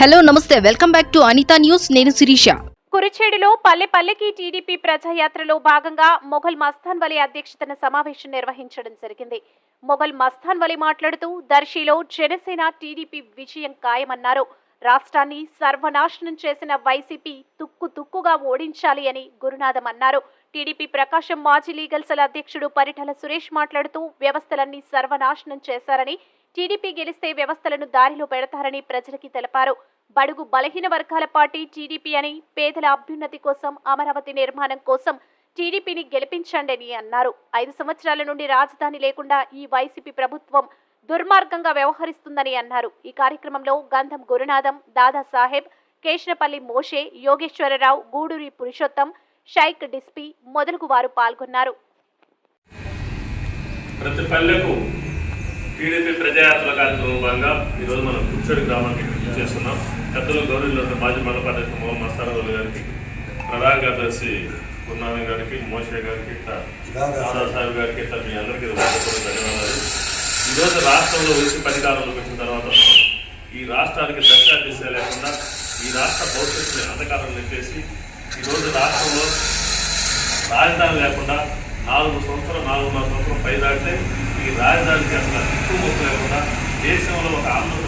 Hello namaste. Welcome back to Anitha news. నేను శిరీష. కురిచేడులో పల్లె పల్లెకి TDP ప్రజాయాత్రలో భాగంగా మొఘల్ మస్తాన్ వలి అధ్యక్షతన సమావేశం నిర్వహించడం జరిగింది. మొఘల్ మస్తాన్ వలి మాట్లాడుతూ దర్శిలో జనసేన టీడీపీ విజయం ఖాయమన్నారు. రాష్ట్రాన్ని సర్వనాశనం చేసిన వైసీపీ తుక్కు తుక్కుగా ఓడించాలి అని గురునాథం అన్నారు. టీడీపీ ప్రకాశం మాజీ లీగల్ సెల్ అధ్యక్షుడు పరిటల సురేష్ మాట్లాడుతూ వ్యవస్థలన్నీ సర్వనాశనం చేశారని టీడీపీ గెలిస్తే వ్యవస్థలను దారిలో పెడతారని ప్రజలకి తెలిపారు. బడుగు బలహీన వర్గాల పార్టీ టీడీపీ అని పేదల అభ్యున్నతి కోసం అమరావతి నిర్మాణం కోసం టీడీపీని గెలిపించండి అని అన్నారు. ఐదు సంవత్సరాల నుండి రాజధాని లేకుండా ఈ వైసీపీ ప్రభుత్వం దుర్మార్గంగా వ్యవహరిస్తుందని అన్నారు. ఈ కార్యక్రమంలో గంధం గురునాథం దాదా సాహెబ్ కేశనపల్లి మోషే యోగేశ్వరరావు గూడూరి పురుషోత్తం షైక్ డిస్పి మొదలగు వారు పాల్గొన్నారు. ప్రతి పల్లెకు టీడీపీ ప్రజాయాత్ర కార్యక్రమం భాగంగా ఈరోజు మనం కుచ్చడి గ్రామానికి విజిట్ చేస్తున్నాం. పెద్దలు గౌరీలో మాజీ మండపాధ్యక్ష మోహన్ గారికి ప్రధాన కార్యదర్శి గురునాథం గారికి మోషే గారికి ఇట్లా దాదాసాహెబ్ గారికి ఇట్లా మీ అందరికీ ధన్యవాదాలు. ఈరోజు రాష్ట్రంలో వచ్చి అధికారంలోకి వచ్చిన తర్వాత మనం ఈ రాష్ట్రానికి దశ దిశ లేకుండా ఈ రాష్ట్ర భవిష్యత్తుని అంధకారం నెట్టేసి ఈరోజు రాష్ట్రంలో రాజధాని లేకుండా నాలుగు సంవత్సరం నాలుగున్నర సంవత్సరం పై దాటితే ఈ రాజధానికి అసలు దిక్కు లేకుండా దేశంలో ఒక ఆంధ్రప్రదేశ్